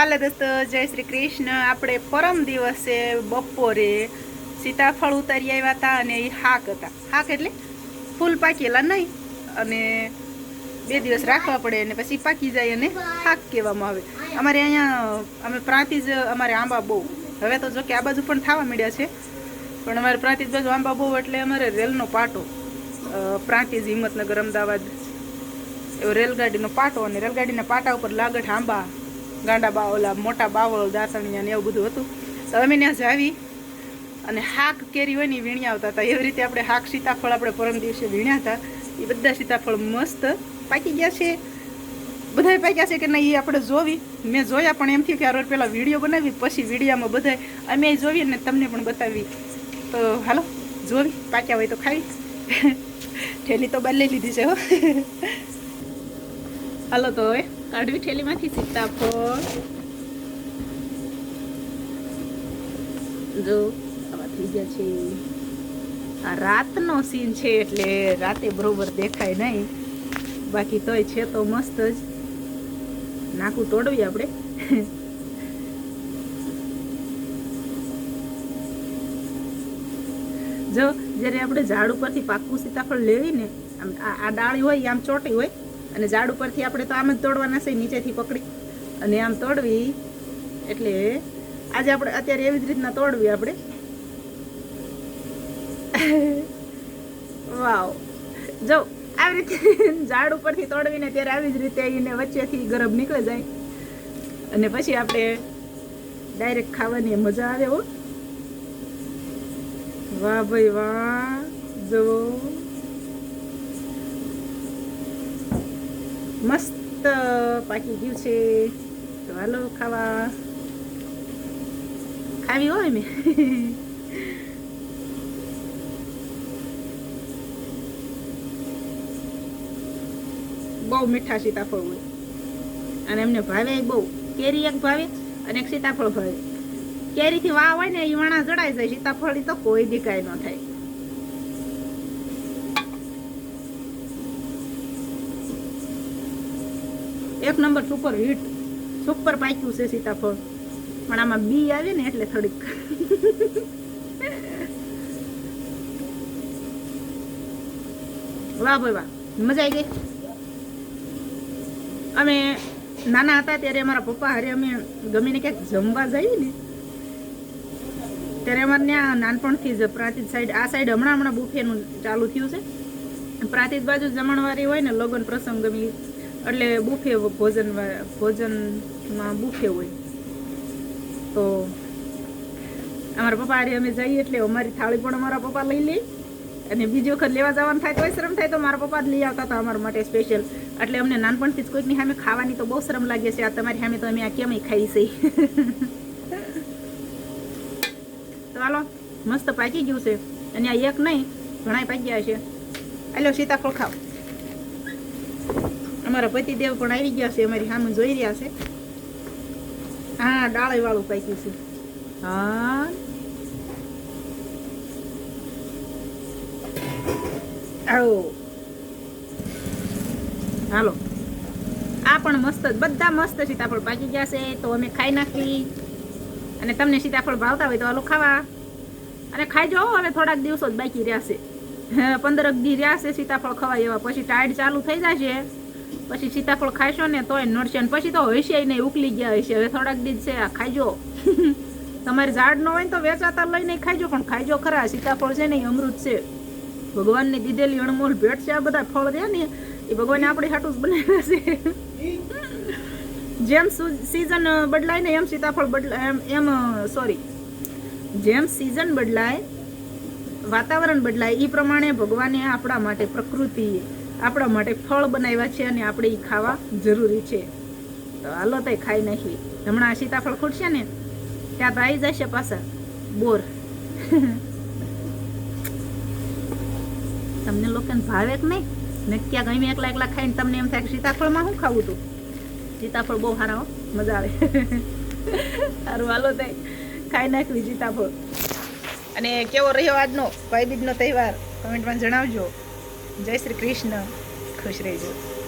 હાલો દોસ્તો જય શ્રી કૃષ્ણ. આપણે પરમ દિવસે બપોરે સીતાફળ ઉતારી આવ્યા હતા અને એ હાક હતા. હાક એટલે ફૂલ પાકેલા નહીં અને બે દિવસ રાખવા પડે અને પછી પાકી જાય અને હાક કહેવામાં આવે. અમારે અહીંયા, અમે પ્રાંતિજ, અમારે આંબા બહુ. હવે તો જો કે આ બાજુ પણ થવા મળ્યા છે. પણ અમારે પ્રાંતિજ બાજુ આંબા બહુ એટલે અમારે રેલનો પાટો પ્રાંતિજ હિંમતનગર અમદાવાદ એવો રેલગાડીનો પાટો અને રેલગાડીના પાટા ઉપર લાગઠ આંબા ગાંડા બાવલા, મોટા બાવળ દાસણિયા ને એવું બધું હતું. તો અમે ત્યાં જાવી અને હાક કેરી હોય ને ઈ વીણી આવતા હતા. એવી રીતે આપણે હાક સીતાફળ આપણે પરમ દિવસે વીણ્યા હતા. એ બધા સીતાફળ મસ્ત પાકી ગયા છે. બધાય પાક્યા છે કે નહીં એ આપણે જોવી. મેં જોયા પણ એમ થયું કે આ રોજ પહેલાં વીડિયો બનાવી, પછી વિડીયામાં બધાય અમે જોવી ને તમને પણ બતાવી. તો હાલો, જોવી. પાક્યા હોય તો ખાવી ઠેલી તો બદલી લીધી છે હો. હાલો તો હવે કાઢવી ઠેલીમાંથી સીતાફળ. જો આવા થઈ ગયા છે. આ રાતનો સીન છે એટલે રાતે બરોબર દેખાય નહીં. બાકી તોય છે તો મસ્ત જ. નાકું તોડવી આપણે. જો, જ્યારે આપણે ઝાડ ઉપરથી પાકું સીતાફળ લેવી ને આમ આ ડાળી હોય, આમ ચોટી હોય અને ઝાડ ઉપરથી આપણે તો આમ જ તોડવાના છે, નીચેથી પકડી. અને આમ તોડવી એટલે આજે આપણે અત્યારે એવી જ રીતના તોડવી આપણે. વાવ. જો, આવી રીતે ઝાડ ઉપરથી તોડવીને ત્યારે આવી જ રીતે એને વચ્ચેથી ગરમ નીકળી જાય. અને પછી આપણે ડાયરેક્ટ ખાવાની મજા આવે હો. વાહ ભાઈ વાહ. જુઓ. મસ્ત પાકી ગયું છે. તો હાલો ખાવા. ખાવી હોય મેં બહુ મીઠા સીતાફળ હોય. અને એમને ભાવે બહુ. કેરી એક ભાવે અને એક સીતાફળ ભાવે. કેરીથી વાવ હોય ને એ વાણા જડાઈ જાય. સીતાફળ તો કોઈ દી કાંઈ ન થાય. એક નંબર સુપર હિટ સુપર પાક્યું છે સીતાફળ. પણ આમાં બી આવે ને એટલે થોડીક. વાહ ભાઈ વાહ, મજા આવી ગઈ. અમે નાના હતા ત્યારે અમારા પપ્પા હારે અમે ગમીને ક્યાંક જમવા જઈએ ને, ત્યારે અમારે ત્યાં નાનપણથી જ પ્રાંતિજ સાઈડ આ સાઈડ હમણાં હમણાં બુફેનું ચાલુ થયું છે. પ્રાંતિજ બાજુ જમણવારી હોય ને લગ્ન પ્રસંગ ગમી એટલે બુફે ભોજન ભોજનમાં બુફે હોય. તો અમારા પપ્પા અમે જઈએ એટલે અમારી થાળી પણ અમારા પપ્પા લઈ લે. અને બીજી વખત લેવા જવાનું થાય તો શરમ થાય તો મારા પપ્પા જ લઈ આવતા હતા અમારા માટે સ્પેશિયલ એટલે અમને નાનપણથી જ કોઈકની સામે ખાવાની તો બહુ શરમ લાગે છે. આ તમારી સામે તો અમે આ કેમ ખાઈ છે? તો હાલો, મસ્ત પાકી ગયું છે. અને આ એક નહીં ઘણા પાકી ગયા છે હાલો, સીતાફળ ખાવ અમારા પતિદેવ પણ આવી ગયા છે અમારી સામે જોઈ રહ્યા છે. હા ડાળી વાળું પાક્યું છે. હા. આવો. હાલો. આ પણ મસ્ત બધા મસ્ત સીતાફળ પાકી ગયા છે તો અમે ખાઈ નાખી. અને તમને સીતાફળ ભાવતા હોય તો હાલો ખાવા. અને ખાઈ જાઓ હવે થોડાક દિવસો જ બાકી રહ્યા છે. પંદર પંદરક દી છે સીતાફળ ખવાય એવા પછી ટાઈડ ચાલુ થઈ જશે. પછી સીતાફળ ખાશો ને તોય નડશે ને પછી તો હશે નહીં ઉકલી ગયા હશે. હવે થોડાક દી છે, આ ખાઈજો. તમારે ઝાડ ન હોય તો વેચાતા લઈને ખાઈજો, પણ ખાઈજો ખરા. સીતાફળ છે ને અમૃત છે. ભગવાનને દીધેલી અણમોલ ભેટ છે, આ બધા ફળ રહ્યા ને, એ ભગવાને આપણે હાટું જ બનાવ્યા છે. જેમ સિઝન બદલાય ને એમ સીતાફળ બદલાય એમ એમ સોરી જેમ સિઝન બદલાય, વાતાવરણ બદલાય એ પ્રમાણે ભગવાને આપણા માટે પ્રકૃતિ આપણા માટે ફળ બનાવ્યા છે અને આપણે એ ખાવા જરૂરી છે. તો હાલો તો ખાઈ નાખી હમણાં સીતાફળ ખૂટશે ને, ત્યાં તો આવી જશે પાછા. બોર. તમને લોકોને ભાવે કે નહીં? ને ક્યાં ગમે એકલા એકલા ખાઈને તમને એમ થાય કે સીતાફળમાં શું ખાવું તું? સીતાફળ બહુ સારા મજા આવે. સારું, હાલો થાય ખાઈ નાખવી સીતાફળ. અને કેવો રહ્યો આજનો ભાઈબીજનો તહેવાર? કમેન્ટમાં જણાવજો. જય શ્રી કૃષ્ણ. ખુશ રહેજો.